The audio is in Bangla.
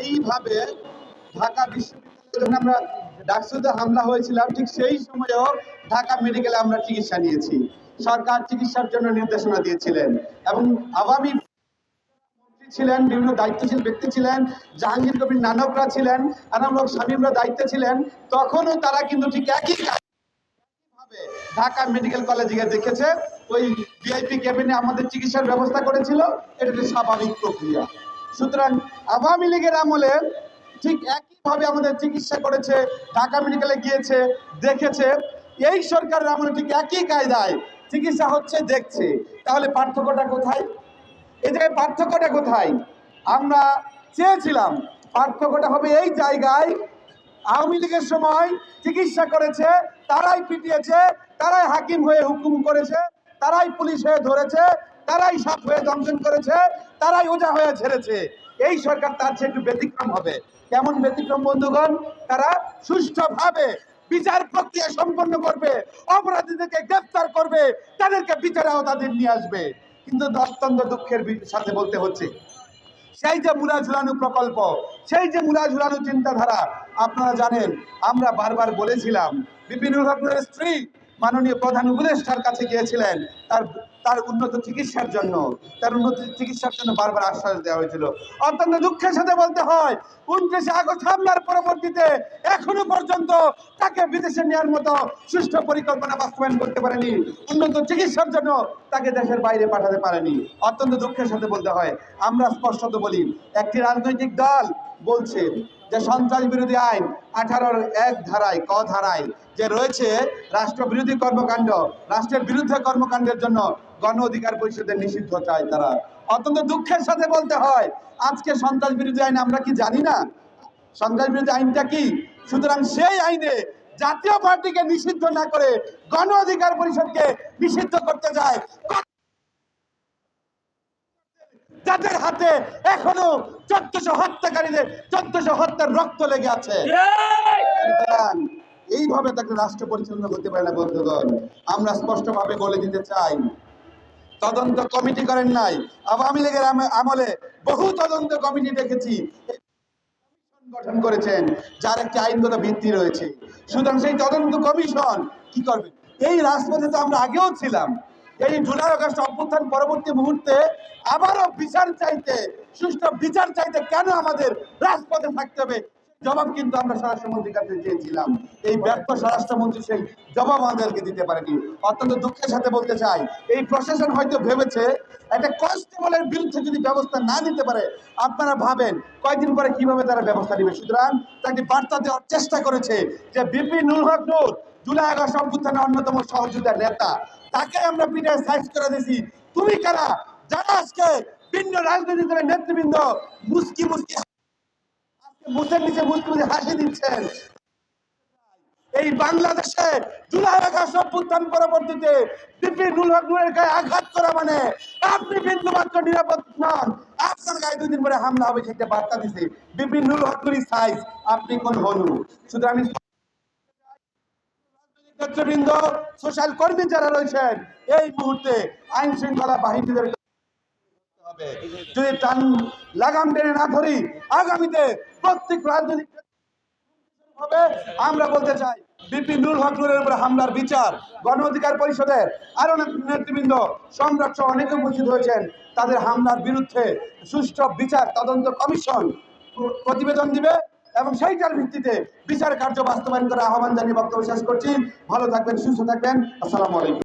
এইভাবে ঢাকা বিশ্ববিদ্যালয়ে যখন আমরা ডাকসুতে হামলা হয়েছিলাম, ঠিক সেই সময়েও ঢাকা মেডিকেলে আমরা চিকিৎসা নিয়েছি। সরকার চিকিৎসার জন্য নির্দেশনা দিয়েছিলেন এবং আওয়ামী ছিলেন, বিভিন্ন দায়িত্বশীল ব্যক্তি ছিলেন, জাহাঙ্গীর কবির নানকরা ছিলেন আনামলোক শামীমরা দায়িত্বে ছিলেন, তখনও তারা কিন্তু ঠিক একই ভাবে ঢাকা মেডিকেল কলেজে গিয়ে দেখেছে, ওই ভিআইপি ক্যাবিনে আমাদের চিকিৎসার ব্যবস্থা করেছিল, এটা স্বাভাবিক প্রক্রিয়া। সুতরাং আওয়ামী লীগের আমলে ঠিক একইভাবে আমাদের চিকিৎসা করেছে, ঢাকা মেডিকেলে গিয়েছে, দেখেছে। এই সরকারের আমলে ঠিক একই কায়দায় চিকিৎসা হচ্ছে, দেখছে। তাহলে পার্থক্যটা কোথায়? এই জায়গায় পার্থক্যটা কোথায়? আমরা চেয়েছিলাম পার্থক্যটা হবে এই জায়গায়, আওয়ামী লীগের সময় চিকিৎসা করেছে, তারাই পিটিয়েছে, তারাই হাকিম হয়ে হুকুম করেছে, তারাই পুলিশ হয়ে ধরেছে তারাই সাপ হয়ে দংশন করেছে, তারাই ওজা হয়ে ছেড়েছে। এই সরকার তার চেয়ে একটু ব্যতিক্রম হবে। কেমন ব্যতিক্রম, বন্ধুগণ? তারা সুষ্ঠুভাবে বিচার প্রক্রিয়া সম্পন্ন করবে, অপরাধীদেরকে গ্রেফতার করবে, তাদেরকে বিচারে আওতাদের নিয়ে আসবে। কিন্তু অত্যন্ত দুঃখের সাথে বলতে হচ্ছে, সেই যে মুলা ঝুলানো প্রকল্প, সেই যে মুলা ঝুলানো চিন্তাধারা, আপনারা জানেন, আমরা বারবার বলেছিলাম বিপিন রহমানের স্ত্রী মাননীয় প্রধান উপদেষ্টার কাছে গিয়েছিলেন। তার তার উন্নত চিকিৎসার জন্য, তার উন্নত চিকিৎসার জন্য বারবার আশ্বাস দেওয়া হয়েছিল। অত্যন্ত দুঃখের সাথে বলতে হয়, উনত্রিশে আগস্ট হামলার পরবর্তীতে এখনও পর্যন্ত তাকে বিদেশে নেওয়ার মতো সুষ্ঠু পরিকল্পনা বাস্তবায়ন করতে পারেনি। উন্নত চিকিৎসার জন্য তাকে দেশের বাইরে পাঠাতে পারেনি। অত্যন্ত দুঃখের সাথে বলতে হয়, আমরা স্পষ্টত বলি, একটি রাজনৈতিক দল বলছে যে সন্ত্রাস বিরোধী আইন, আঠারোর এক ধারায়, ক ধারায় যে রয়েছে রাষ্ট্রবিরোধী কর্মকাণ্ড, রাষ্ট্রের বিরুদ্ধে কর্মকাণ্ডের জন্য গণ অধিকার পরিষদের নিষিদ্ধ চায় তারা। অত্যন্ত দুঃখের সাথে বলতে হয়, আজকে সন্ত্রাস বিরোধী আইন আমরা কি জানি না? সন্ত্রাস বিরোধী আইনটা কি? সুতরাং সেই আইনে জাতীয় পার্টিকে নিষিদ্ধ না করে গণ অধিকার পরিষদকে নিষিদ্ধ করতে যায় যাদের হাতে এখনও চোদ্দশো হত্যাকারীদের চোদ্দশো হত্যার রক্ত লেগে আছে। এইভাবে তাকে রাষ্ট্র পরিচালনা করতে পারে না বন্ধুগণ। আমরা স্পষ্টভাবে বলে দিতে চাই তদন্ত কমিটি করেন নাই। আওয়ামী লীগের আমলে বহু তদন্ত কমিটি দেখেছি গঠন করেছেন যার একটি আইনগত ভিত্তি রয়েছে। সুতরাং সেই তদন্ত কমিশন কি করবে? এই রাজপথে তো আমরা আগেও ছিলাম। এই জুলাই আগস্ট অভ্যুত্থান পরবর্তী মুহূর্তে আবারও বিচার চাইতে, সুষ্ঠু বিচার চাইতে কেন আমাদের রাজপথে থাকতে হবে? জবাব কিন্তু আমরা স্বরাষ্ট্রমন্ত্রীর কাছে চেয়েছিলাম। এই ব্যর্থ স্বরাষ্ট্রমন্ত্রী সেই জবাব আমাদেরকে দিতে পারেনি। অত্যন্ত দুঃখের সাথে বলতে চাই, এই প্রশাসন হয়তো ভেবেছে একটা কনস্টেবলের বিরুদ্ধে যদি ব্যবস্থা না নিতে পারে, আপনারা ভাবেন কয়েকদিন পরে কীভাবে তারা ব্যবস্থা নেবে? সুতরাং তাকে বার্তা দেওয়ার চেষ্টা করেছে যে VP Nur Haque Nur July August অভ্যুত্থানের অন্যতম সহযোগিতা নেতা। তাকে আমরা পিঠে সাইজ করে দিয়েছি। তুমি কারা? যারা আজকে ভিন্ন রাজনৈতিক দলের নেতৃবৃন্দ নিচে হাসি দিচ্ছেন। এই বাংলাদেশে জুলাই আগস্ট অভ্যুত্থান পরবর্তীতে বিপিনুল হক নূরের গায়ে আঘাত করা মানে আপনি বিন্দু মাত্র নিরাপদ নন। আপনার গায়ে দুদিন পরে হামলা হবে সেটা বার্তা দিছে বিপিনুল হক নূরের সাইজ। আপনি কোন হনু? শুধু আমি নেতৃবৃন্দ, সোশ্যাল কর্মী যারা রয়েছেন, এই মুহূর্তে আইন শৃঙ্খলা বাহিনীদের হবে। যদি টান লাগাম টেনে না ধরি, আগামীতে প্রত্যেক রাজনৈতিক হবে। আমরা বলতে চাই বিপি নুর হক নুরের উপরে হামলার বিচার, গণ অধিকার পরিষদের আরও নেতৃবৃন্দ সম্রাট সহ অনেকে উপস্থিত হয়েছেন। তাদের হামলার বিরুদ্ধে সুষ্ঠু বিচার তদন্ত কমিশন প্রতিবেদন দিবে। এবং সেইটার ভিত্তিতে বিচার কার্য বাস্তবায়ন করার আহ্বান জানিয়ে বক্তব্য শেষ করছি। ভালো থাকবেন, সুস্থ থাকবেন। আসসালামু আলাইকুম।